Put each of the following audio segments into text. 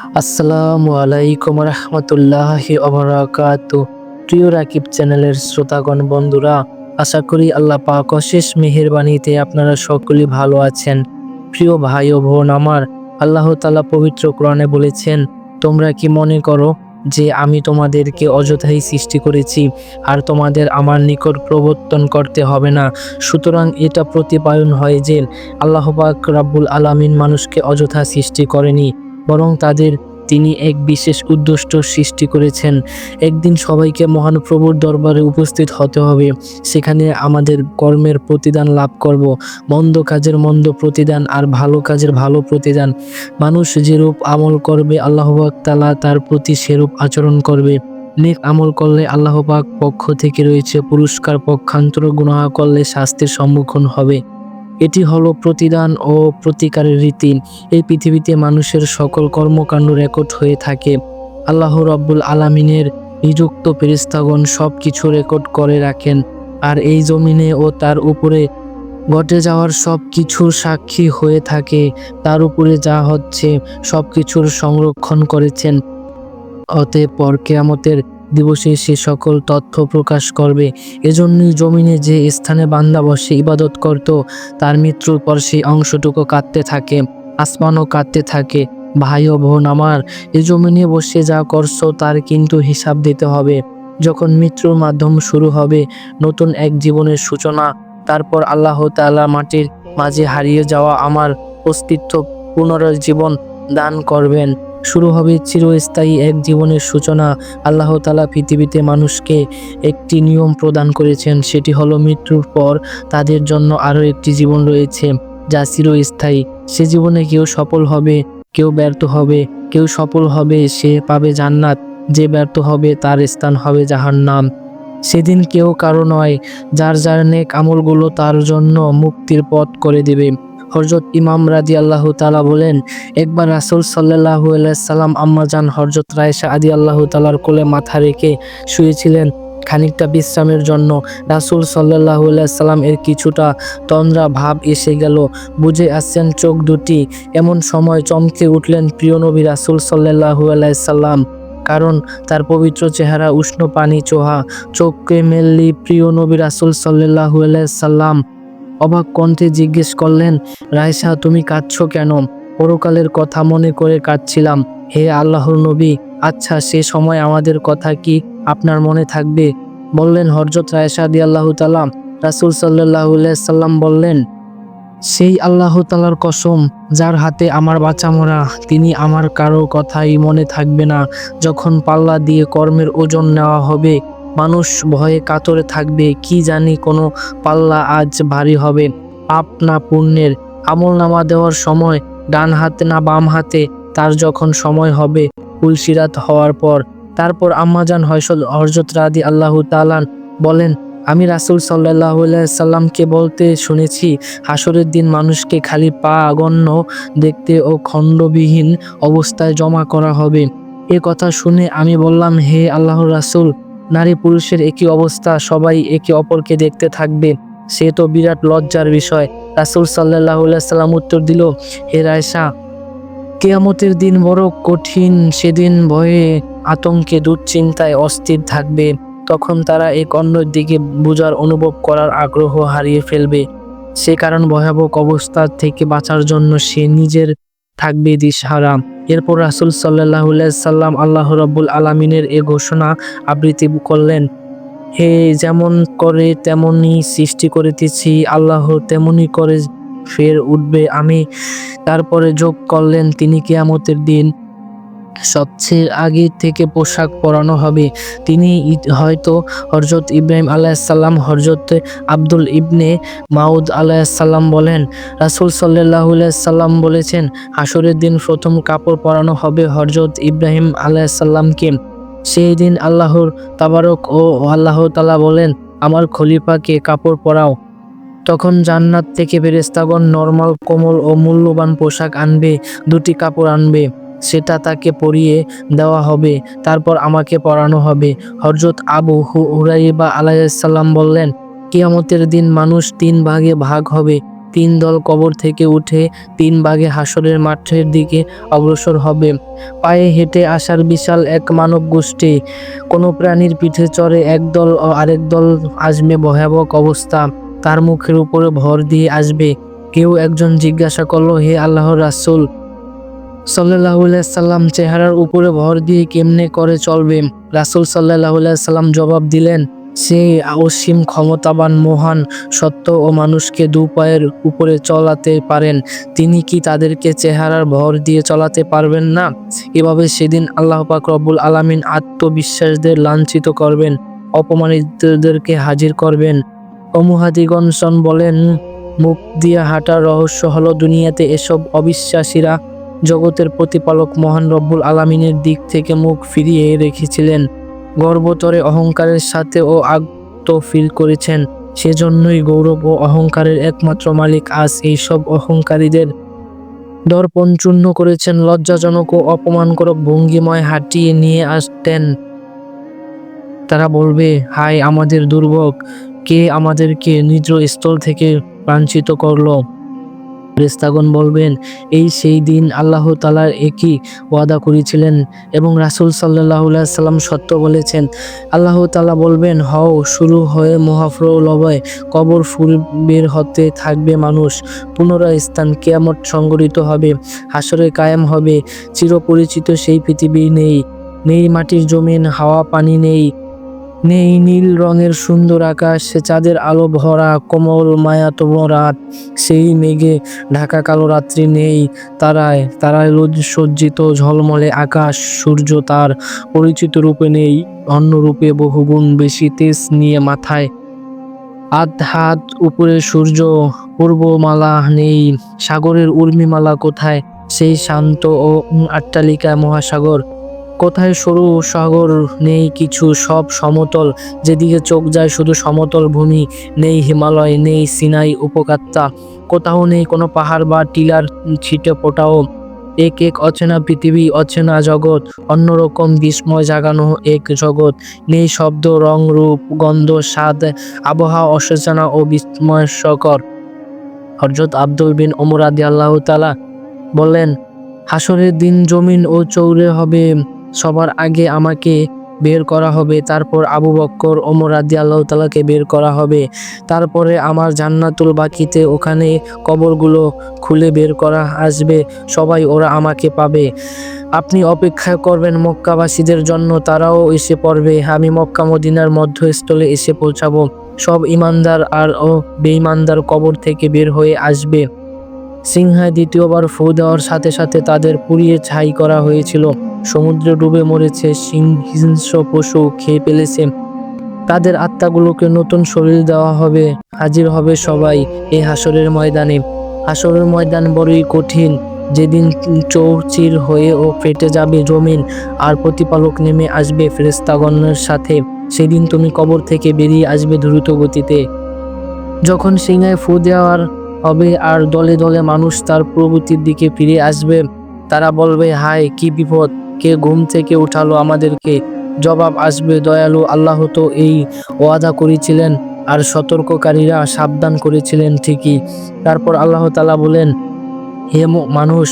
আসসালামু আলাইকুম রহমতুল্লাহি অবরাকাত প্রিয় রাকিব চ্যানেলের শ্রোতাগণ, বন্ধুরা, আশা করি আল্লাহ পাক অশেষ মেহেরবানিতে আপনারা সকলেই ভালো আছেন। প্রিয় ভাই ও বোন আমার, আল্লাহ তালা পবিত্র কোরআনে বলেছেন, তোমরা কি মনে করো যে আমি তোমাদেরকে অযথাই সৃষ্টি করেছি আর তোমাদের আমার নিকট প্রবর্তন করতে হবে না? সুতরাং এটা প্রতিপায়ন হয় যে আল্লাহ পাক রাব্বুল আলামিন মানুষকে অযথা সৃষ্টি করেনি। বরং তাদের তিনি এক বিশেষ উদ্দেশ্য সৃষ্টি করেছেন। একদিন সবাইকে মহান প্রভুর দরবারে উপস্থিত হতে হবে। সেখানে আমাদের কর্মের প্রতিদান লাভ করব। মন্দ কাজের মন্দ প্রতিদান আর ভালো কাজের ভালো প্রতিদান। মানুষ যেরূপ আমল করবে, আল্লাহ পাক তালা তার প্রতি সেরূপ আচরণ করবে। নেক আমল করলে আল্লাহ পাক পক্ষ থেকে রয়েছে পুরস্কার, পক্ষান্তর, গুনাহ করলে শাস্তির সম্মুখীন হবে। এটি হলো প্রতিদান ও প্রতিকারের রীতি। এই পৃথিবীতে মানুষের সকল কর্মকাণ্ড রেকর্ড হয়ে থাকে। আল্লাহ রব্বুল আলামিনের নিযুক্ত ফেরিস্তাগণ সব কিছু রেকর্ড করে রাখেন। আর এই জমিনে ও তার উপরে ঘটে যাওয়ার সব কিছুর সাক্ষী হয়ে থাকে। তার উপরে যা হচ্ছে সব কিছুর সংরক্ষণ করেছেন। অতএব পর কেয়ামতের দিবসে সে সকল তথ্য প্রকাশ করবে। এজন্যই জমিনে যে স্থানে বান্দা বসে ইবাদত করত, তার মৃত্যুর পর সেই অংশটুকু কাঁদতে থাকে, আসমানও কাঁদতে থাকে, ভাই ও বোন আমার, এ জমিনে বসে যা করছ তার কিন্তু হিসাব দিতে হবে। যখন মৃত্যুর মাধ্যম শুরু হবে, নতুন এক জীবনের সূচনা, তারপর আল্লাহ তাআলা মাটির মাঝে হারিয়ে যাওয়া আমার অস্তিত্ব পুনরুজ্জীবন দান করবেন। শুরু হবে চিরস্থায়ী এক জীবনের সূচনা। আল্লাহ তালা পৃথিবীতে মানুষকে একটি নিয়ম প্রদান করেছেন, সেটি হলো মৃত্যুর পর তাদের জন্য আরও একটি জীবন রয়েছে যা চিরস্থায়ী। সে জীবনে কেউ সফল হবে, কেউ ব্যর্থ হবে, কেউ সফল হবে, সে পাবে জান্নাত। যে ব্যর্থ হবে, তার স্থান হবে জাহান্নাম। সেদিন কেউ কারও নয়, যার যার নেক আমলগুলো তার জন্য মুক্তির পথ করে দেবে। হজরত ইমাম রাদি আল্লাহ তালা বলেন, একবার রাসুল সাল্লাহ সাল্লাম আম্মাজান হরজত রায়সা আদি আল্লাহ তালার কোলে মাথা রেখে শুয়েছিলেন খানিকটা বিশ্রামের জন্য। রাসুল সাল্লাহ সাল্লাম এর কিছুটা তন্দ্রা ভাব এসে গেল। বুঝে আসছেন চোখ দুটি এমন সময় চমকে উঠলেন প্রিয় নবী রাসুল সাল্লাহু সাল্লাম। কারণ তার পবিত্র চেহারা, উষ্ণ পানি, চোহা, চোখকে মেললি প্রিয় নবী রাসুল সাল্লাহু সাল্লাম অবাক কণ্ঠে জিজ্ঞেস করলেন, রায়সা, তুমি কাঁদছ কেন? পরকালের কথা মনে করে কাঁদছিলাম। হে আল্লাহর নবী আচ্ছা সে সময় আমাদের কথা কি আপনার মনে থাকবে? বললেন হরজত রায়সা দি আল্লাহ তালাম রাসুল সাল্লাহ সাল্লাম বললেন, সেই আল্লাহ তালার কসম, যার হাতে আমার বাঁচা মরা, তিনি আমার কারও কথাই মনে থাকবে না। যখন পাল্লা দিয়ে কর্মের ওজন নেওয়া হবে মানুষ ভয়ে কাতরে থাকবে, কি জানি কোনো পাল্লা আজ ভারী হবে। পাপ না পুণ্যের, আমল নামা দেওয়ার সময়, ডান হাতে না বাম হাতে, তার যখন সময় হবে কুলসিরাত হওয়ার পর। তারপর আম্মাজান হয়সল হরজত রাদি আল্লাহ তালান বলেন, আমি রাসুল সাল্লাহ সাল্লামকে বলতে শুনেছি হাসরের দিন মানুষকে খালি পা আগণ্য দেখতে ও খণ্ডবিহীন অবস্থায় জমা করা হবে। এ কথা শুনে আমি বললাম, হে আল্লাহ রাসুল নারী পুরুষের একই অবস্থা, সবাই একে অপরকে দেখতে থাকবে। সে তো বিরাট লজ্জার বিষয়। রাসুল সাল্লাহ সাল্লাম উত্তর দিল, হে রায়সা কেয়ামতের দিন বড় কঠিন, সেদিন ভয়ে আতঙ্কে, দুশ্চিন্তায় অস্থির থাকবে। তখন তারা এক অন্যের দিকে বোঝার অনুভব করার আগ্রহ হারিয়ে ফেলবে। সে কারণ ভয়াবহ অবস্থা থেকে বাঁচার জন্য সে নিজের থাকবে দিশহারা এরপর রাসুল সাল্লাহ সাল্লাম আল্লাহ রব্বুল আলমিনের এ ঘোষণা আবৃত্তি করলেন। হে যেমন করে তেমনই সৃষ্টি করিতেছি, আল্লাহ তেমনই করে ফের উঠবে, আমি তারপরে যোগ করলেন তিনি কেয়ামতের দিন। সবচেয়ে আগে থেকে পোশাক পরানো হবে। তিনি হয়তো হরজত ইব্রাহিম আলাইসাল্লাম হরজত আব্দুল ইবনে মাউদ আলাইসাল্লাম বলেন, রাসুল সাল্লাহ সাল্লাম বলেছেন হাসরের দিন প্রথম কাপড় পরানো হবে হরজত ইব্রাহিম আলাইসাল্লামকে সেই দিন আল্লাহর তাবারক ও আল্লাহ তালা বলেন, আমার খলিফাকে কাপড় পরাও। তখন জান্নাত থেকে ফেরেস্তাগণ নর্মাল কোমল ও মূল্যবান পোশাক আনবে, দুটি কাপড় আনবে। সেটা তাকে পড়িয়ে দেওয়া হবে, তারপর আমাকে পড়ানো হবে। হরজত আবু হুরাইবা আলাইসাল্লাম বললেন, কিয়ামতের দিন মানুষ তিন ভাগে ভাগ হবে। তিন দল কবর থেকে উঠে তিন ভাগে হাসরের মাঠের দিকে অগ্রসর হবে। পায়ে হেঁটে আসার বিশাল এক মানব গোষ্ঠী। কোনো প্রাণীর পিঠে চড়ে একদল ও আরেক দল আসবে ভয়াবহ অবস্থা। তার মুখের উপরে ভর দিয়ে আসবে। কেউ একজন জিজ্ঞাসা করল, হে আল্লাহর রাসূল সাল্লাহ সাল্লাম চেহারার উপরে ভর দিয়ে কেমনে করে চলবে? রাসূল সাল্লাহ সাল্লাম জবাব দিলেন, সে অসীম ক্ষমতাবান, মহান, সত্য ও মানুষকে দু পায়ের উপরে চলাতে পারেন। তিনি কি তাদেরকে চেহারার ভর দিয়ে চলাতে পারবেন না? এভাবে সেদিন আল্লাহ পাক রব্বুল আলামিন আত্মবিশ্বাসদের লাঞ্ছিত করবেন, অপমানিতদেরকে হাজির করবেন। অমুহাদিগণসন বলেন, মুখ দিয়ে হাঁটার রহস্য হলো দুনিয়াতে এসব অবিশ্বাসীরা জগতের প্রতিপালক মহান রব্বুল আলামিনের দিক থেকে মুখ ফিরিয়ে রেখেছিলেন। গর্বতরে অহংকারের সাথে ও আত্ম ফিল করেছেন। সেজন্যই গৌরব ও অহংকারের একমাত্র মালিক আজ এইসব অহংকারীদের দর্পণ চূর্ণ করেছেন। লজ্জাজনক ও অপমানকরক ভঙ্গিময় হাঁটিয়ে নিয়ে আসতেন। তারা বলবে, হায় আমাদের দুর্ভোগ! কে আমাদেরকে নিজ স্থল থেকে বাঞ্ছিত করল? ফেরেশতাগণ বলবেন, এই সেই দিন আল্লাহ তালার একই ওয়াদা করেছিলেন এবং রাসূল সাল্লাহ সাল্লাম সত্য বলেছেন। আল্লাহ তালা বলবেন, হও, শুরু হয়ে মহাফ্রলবয় কবর ফুল বের হতে থাকবে মানুষ। পুনরায় স্থান কেয়ামত সংগঠিত হবে হাসরে কায়েম হবে। চিরপরিচিত সেই পৃথিবী নেই নেই মাটির জমিন, হাওয়া পানি নেই। নেই নীল রঙের সুন্দর আকাশ, সে চাঁদের আলো ভরা, কোমল মায়াতম রাত। সেই মেঘে ঢাকা কালো রাত্রি নেই তারায় তারায় সজ্জিত ঝলমলে আকাশ, সূর্য তার পরিচিত রূপে নেই, অন্য রূপে বহুগুণ বেশি তেজ নিয়ে মাথায়। আধ হাত উপরে সূর্য, পূর্বমালা নেই, সাগরের উর্মিমালা কোথায়? সেই শান্ত ও আট্টালিকা মহাসাগর কোথায় সরু সাগর নেই, কিছু সব সমতল। যেদিকে চোখ যায় শুধু সমতল ভূমি নেই, হিমালয় নেই, সিনাই উপকাত্তা কোথাও নেই, কোনো পাহাড় বা টিলার ছিটে ফোটাও। এক এক অচেনা পৃথিবী, অচেনা জগৎ, অন্যরকম বিস্ময় জাগানো এক জগৎ। নেই শব্দ, রং, রূপ, গন্ধ, স্বাদ, আবহাওয়া অসচেনা ও বিস্ময়সকর হরজত আব্দুল বিন ওমর আদি আল্লাহ তালা বললেন হাসরের দিন জমিন ও চৌরে হবে সবার আগে আমাকে বের করা হবে। তারপর আবু বক্কর, ওমর রাদি আল্লাহ তালাকে বের করা হবে। তারপরে আমার জান্নাতুল বাকিতে ওখানে কবরগুলো খুলে বের করা আসবে। সবাই ওরা আমাকে পাবে। আপনি অপেক্ষা করবেন মক্কাবাসীদের জন্য, তারাও এসে পড়বে। আমি মক্কা মদিনার মধ্যস্থলে এসে পৌঁছাবো। সব ইমানদার আর ও বেঈমানদার কবর থেকে বের হয়ে আসবে। সিংহায় দ্বিতীয়বার ফু দেওয়ার সাথে সাথে তাদের পুড়িয়ে ছাই করা হয়েছিল। সমুদ্রে ডুবে মরেছে হিংস্র পশু খেয়ে ফেলেছে। তাদের আত্মাগুলোকে নতুন শরীর দেওয়া হবে, হাজির হবে সবাই এই হাসরের ময়দানে। হাসরের ময়দান বড়ই কঠিন। যেদিন চৌচির হয়ে ও ফেটে যাবে জমিন, আর প্রতিপালক নেমে আসবে ফেরেস্তাগণের সাথে, সেদিন তুমি কবর থেকে বেরিয়ে আসবে দ্রুত গতিতে যখন সিংহায় ফু দেওয়ার হবে আর দলে দলে মানুষ তার প্রভৃতির দিকে ফিরে আসবে, তারা বলবে, হায়, কি বিপদ! কে ঘুম থেকে উঠালো আমাদেরকে? জবাব আসবে, দয়ালু আল্লাহ তো এই ওয়াদা করেছিলেন আর সতর্ককারীরা সাবধান করেছিলেন ঠিকই। তারপর আল্লাহ তালা বলেন, হে মানুষ,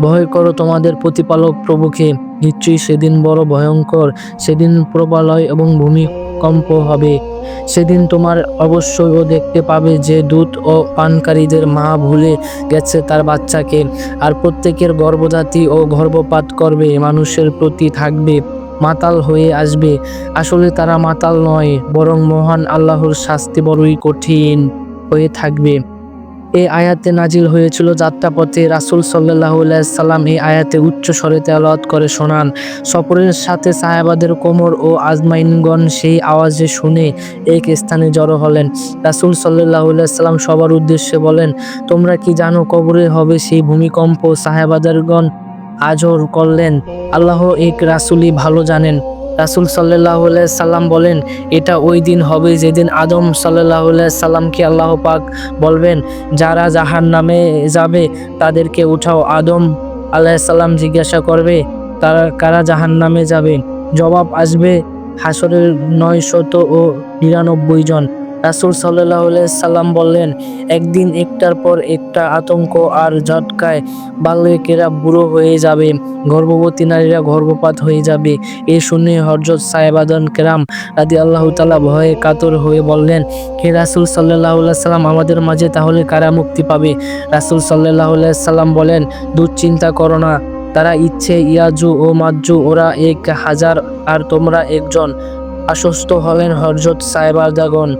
ভয় করো তোমাদের প্রতিপালক প্রভুকে। নিশ্চয়ই সেদিন বড় ভয়ঙ্কর, সেদিন প্রবালয় এবং ভূমিকম্প হবে। সেদিন তোমার অবশ্যই ও দেখতে পাবে যে দুধ ও পানকারীদের মা ভুলে গেছে তার বাচ্চাকে। আর প্রত্যেকের গর্ভজাতি ও গর্ভপাত করবে, মানুষের প্রতি থাকবে, মাতাল হয়ে আসবে। আসলে তারা মাতাল নয়, বরং মহান আল্লাহর শাস্তি বড়ই কঠিন হয়ে থাকবে। এই আয়াতে নাজিল হয়েছিল যাত্রাপথে রাসূল সাল্লাহ সাল্লাম এই আয়াতে উচ্চ স্বরে তেলাওয়াত করে শোনান, সফরের সাথে সাহাবাদের কোমর ও আজমাইনগণ সেই আওয়াজে শুনে এক স্থানে জড়ো হলেন। রাসূল সাল্লাহ সাল্লাম সবার উদ্দেশ্যে বলেন, তোমরা কি জানো কবরে হবে সেই ভূমিকম্প সাহেবাদারগণ আজর করলেন? আল্লাহ এক রাসূলই ভালো জানেন। রাসূল সাল্লাহ সাল্লাম বলেন, এটা ওই দিন হবে যেদিন আদম সাল্লাহ সাল্লামকে আল্লাহ পাক বলবেন, যারা জাহান নামে যাবে, তাদেরকে উঠাও। আদম আল্লাহ সাল্লাম জিজ্ঞাসা করবে, তারা কারা জাহান নামে যাবে? জবাব আসবে হাসরের নয় শত ও নিরানব্বই জন। রাসুল সাল্লাহ সাল্লাম বললেন, একদিন একটার পর একটা আতঙ্ক আর ঝটকায় বাল্যকেরা বুড়ো হয়ে যাবে, গর্ভবতী নারীরা গর্ভপাত হয়ে যাবে। এ শুনে হরজত সাহেবাদন কেরাম রাদি আল্লাহ তালা ভয়ে কাতর হয়ে বললেন, হে রাসুল সাল্লাহ সাল্লাম, আমাদের মাঝে তাহলে কারা মুক্তি পাবে? রাসুল সাল্লাহ সাল্লাম বলেন, দুশ্চিন্তা করো না, তারা ইচ্ছে ইয়াজু ও মাজু, ওরা এক হাজার, আর তোমরা একজন। আশ্বস্ত হলেন হরজত সাহেবাদাগণ